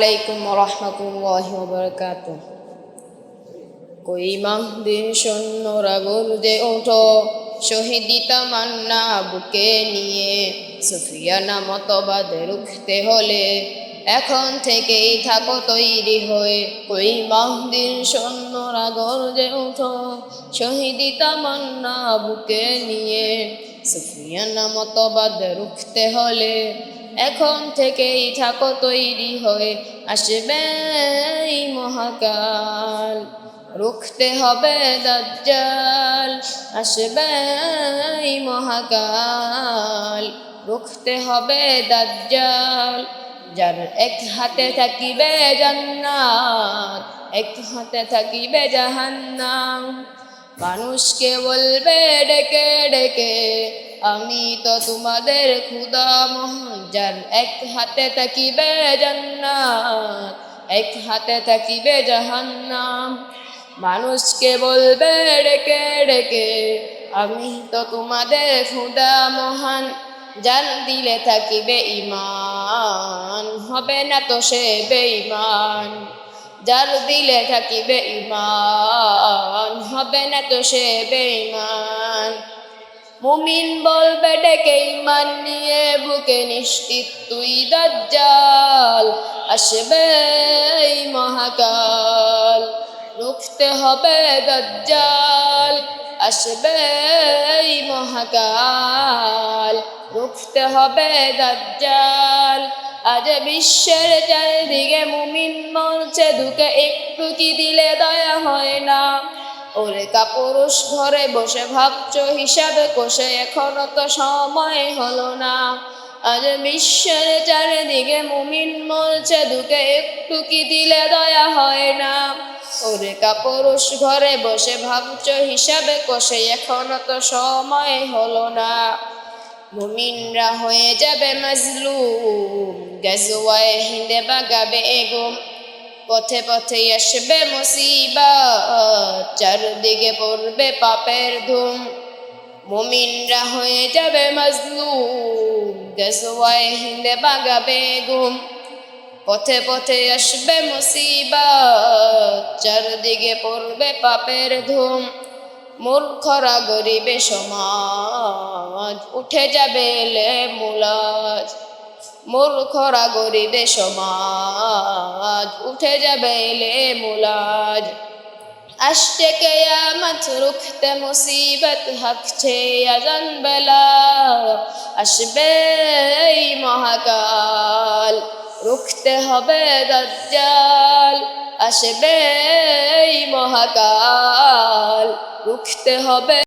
আলাইকুম রহমতুল্লাহ বরকাত কই মাহদিন সৈন্যরা গর্জে ওঠো শহীদি তামান্না বুকে নিয়ে, সুফিয়ানা মতবাদে রুখতে হলে এখন থেকেই থাকো তৈরি হয়ে। কই মাহদিন সৈন্যরা গর্জে ওঠো শহীদি তামান্না বুকে নিয়ে, সুফিয়ানা মতবাদ রুখতে হলে এখন থেকেই থাকো তৈরি হয়ে, আসবে এই মহাকাল। রুখতে হবে দাজ্জাল, আসবে এই মহাকাল। রুখতে হবে দাজ্জাল, যার এক হাতে থাকিবে জান্নাত, এক হাতে থাকিবে জাহান্নাম। মানুষকে বলবে ডেকে ডেকে আমি তো তোমাদের খুদা মহান এক হাতে থাকিবে জান্নাত, এক হাতে থাকিবে জাহান্নাম। মানুষকে বলবে, ডেকে ডেকে, আমি তো তোমাদের খুদা মহান। জান দিলে থাকিবে ইমান হবে না তো সে বেঈমান। যার দিলে থাকিবে ইমান হবে না তো সে বেঈমান। মুমিন বলবে ডেকে ইমান নিয়ে বুকে নিশ্চিত, তুই দাজ্জাল, আসবে এই মহাকাল। রুখতে হবে দাজ্জাল, আসবে এই মহাকাল। রুখতে হবে দাজ্জাল, আজ বিশ্বের চারিদিকে মুমিন মরছে, দুকে একটু কি দিলে দয়া হয় না? ওরে কাপুরুষ ঘরে বসে ভাবছ, হিসাবে কষে এখনও তো সময় হলো না। আজ বিশ্বের চারিদিকে মুমিন মরছে, দুকে একটু কি দিলে দয়া হয় না? ওরে কাপুরুষ ঘরে বসে ভাবছ, হিসাবে কষে এখনও তো সময় হলো না। মুমিনরা হয়ে যাবে মজলুম, গজওয়ায় হিন্দে বাগাবে এগুম। পথে পথে আসবে মুসিবত চারদিকে পড়বে পাপের ধুম। মুমিনরা হয়ে যাবে মজলুম, গজওয়ায় হিন্দে বাগাবে গুম পথে পথে আসবে মুসিবত চারদিকে পড়বে পাপের ধুম। মূর্খরা গরিবে সমাজ, উঠে যাবে এলে মুলাজ। মূর্খরা গরিবে সমাজ, উঠে যাবে এলে মুলাজ। আসছে কেয়ামত, রুখতে মুসিবত হাকছে আজান বেলা। আসবে মহাকাল, রুখতে হবে দাজ্জাল। আসবে মহাকাল, রুখতে হবে